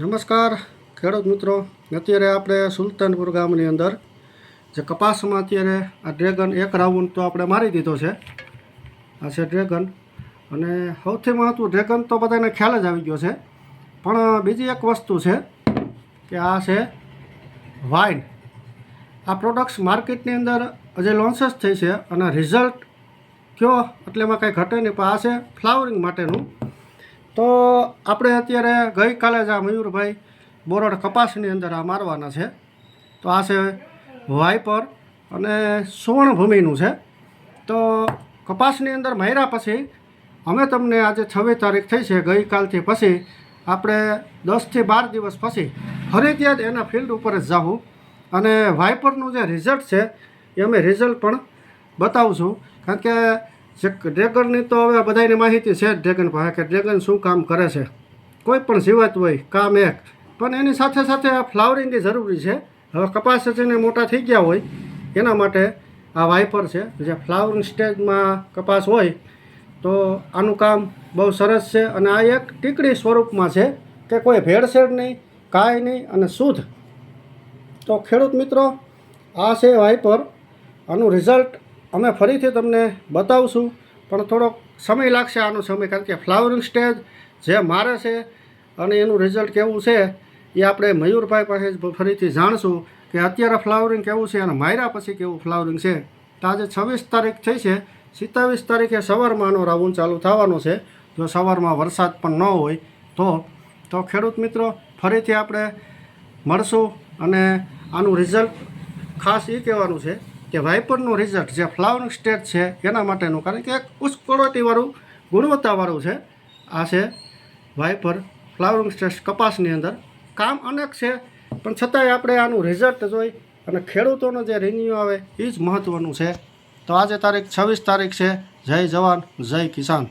નમસ્કાર. ખેડૂત મિત્રો, અત્યારે આપણે સુલતાનપુર ગામની અંદર જે કપાસમાં અત્યારે આ ડ્રેગન એક રાઉન્ડ તો આપણે મારી દીધો છે. આ છે ડ્રેગન. અને સૌથી મહત્વ ડ્રેગન તો બધાને ખ્યાલ જ આવી ગયો છે. પણ બીજી એક વસ્તુ છે કે આ છે વાઇન. આ પ્રોડક્ટ્સ માર્કેટની અંદર હજી લોન્ચ થઈ છે અને રિઝલ્ટ કયો? એટલે એમાં કાંઈ ઘટે નહીં, પણ આ છે ફ્લાવરિંગ માટેનું. તો આપણે અત્યારે ગઈકાલે જ આ મયુરભાઈ બોરડ કપાસની અંદર આ મારવાના છે. તો આ છે વાઇપર અને સુવર્ણભૂમિનું છે. તો કપાસની અંદર માર્યા પછી અમે તમને આજે છવ્વીસ તારીખ થઈ છે, ગઈકાલથી પછી આપણે દસથી બાર દિવસ પછી ફરીથી જ એના ફિલ્ડ ઉપર જ જાઉં અને વાઇપરનું જે રિઝલ્ટ છે એ અમે રિઝલ્ટ પણ બતાવશું કારણ કે ડ્રેગનની તો હવે બધાને માહિતી છે ડ્રેગન પાસે કે ડ્રેગન શું કામ કરે છે. કોઈ પણ જીવત હોય, કામ એક. પણ એની સાથે સાથે આ ફ્લાવરિંગની જરૂરી છે. હવે કપાસ છે ને મોટા થઈ ગયા હોય, એના માટે આ વાઇપર છે. જે ફ્લાવરિંગ સ્ટેજમાં કપાસ હોય, તો આનું કામ બહુ સરસ છે અને આ એક ટીકડી સ્વરૂપમાં છે કે કોઈ ભેળસેળ નહીં, કાંઈ નહીં અને શુદ્ધ. તો ખેડૂત મિત્રો, આ છે વાઇપર. આનું રિઝલ્ટ અમે ફરીથી તમને બતાવશું, પણ થોડોક સમય લાગશે આનો સમય, કારણ કે ફ્લાવરિંગ સ્ટેજ જે મારે છે અને એનું રિઝલ્ટ કેવું છે, એ આપણે મયુરભાઈ પાસે જ ફરીથી જાણશું કે અત્યારે ફ્લાવરિંગ કેવું છે અને માર્યા પછી કેવું ફ્લાવરિંગ છે. તો આજે છવ્વીસ તારીખ થઈ છે, સિત્તાવીસ તારીખે સવારમાં આનો રાઉન્ડ ચાલુ થવાનો છે. જો સવારમાં વરસાદ પણ ન હોય તો તો ખેડૂત મિત્રો, ફરીથી આપણે મળશું અને આનું રિઝલ્ટ ખાસ એ કહેવાનું છે કે વાઇપરનું રિઝલ્ટ જે ફ્લાવરિંગ સ્ટેજ છે, એના માટેનું. કારણ કે એક ઉચ્ચ ક્વોલિટીવાળું ગુણવત્તાવાળું છે. આ છે વાઇપર ફ્લાવરિંગ સ્ટેજ કપાસની અંદર. કામ અનેક છે, પણ છતાંય આપણે આનું રિઝલ્ટ જોઈ અને ખેડૂતોનો જે રિન્યુ આવે એ જ મહત્ત્વનું છે. તો આજે તારીખ છવ્વીસ તારીખ છે. જય જવાન, જય કિસાન.